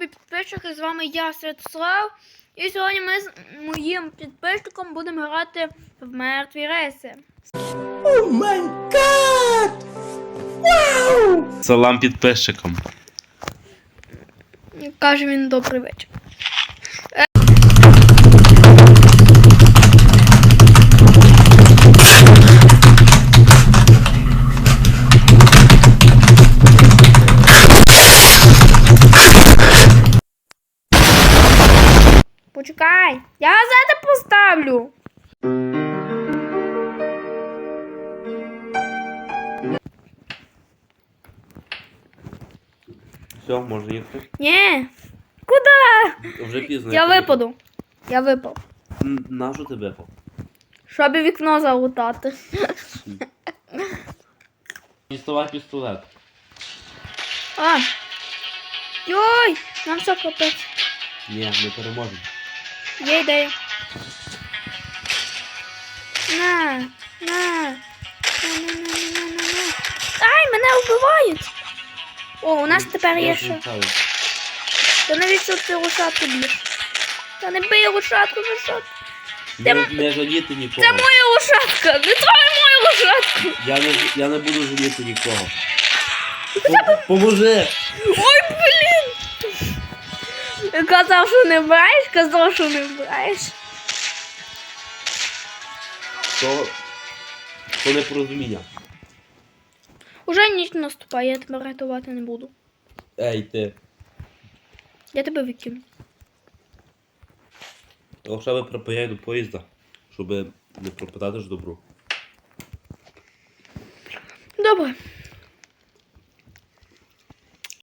любі підписчики, з вами я, Святослав. І сьогодні ми з моїм підписчиком будемо грати в мертві рейси. Салам підписчикам. Каже він добрий вечір. Почекай, я газети поставлю. Все, можна їхати. Ні. Куди? Вже пізно. Я випаду. Я випав. Н- На що ти випав? Щоб вікно залутати. Діставай пістолет. А. Йой! Нам все капець. Ні, ми переможемо. Є ідея. На, на. На, на, на, на, на, на. Ай, мене вбивають. О, у нас тепер є що. Та навіщо ти лошадку б'єш? Та не бий лошадку, за що? Не, не жаліти нікого. Це моя лошадка! Не трогай мою лошадку! Я не, я не буду жаліти нікого. По- Поможи! Казав, що не браєш, казав, що не браєш. То, то непорозуміння. Уже ніч наступає, я тебе рятувати не буду. Ей, ти. Я тебе викину. Лише ви припаяй до поїзда, щоб не пропадати ж добру. Добре.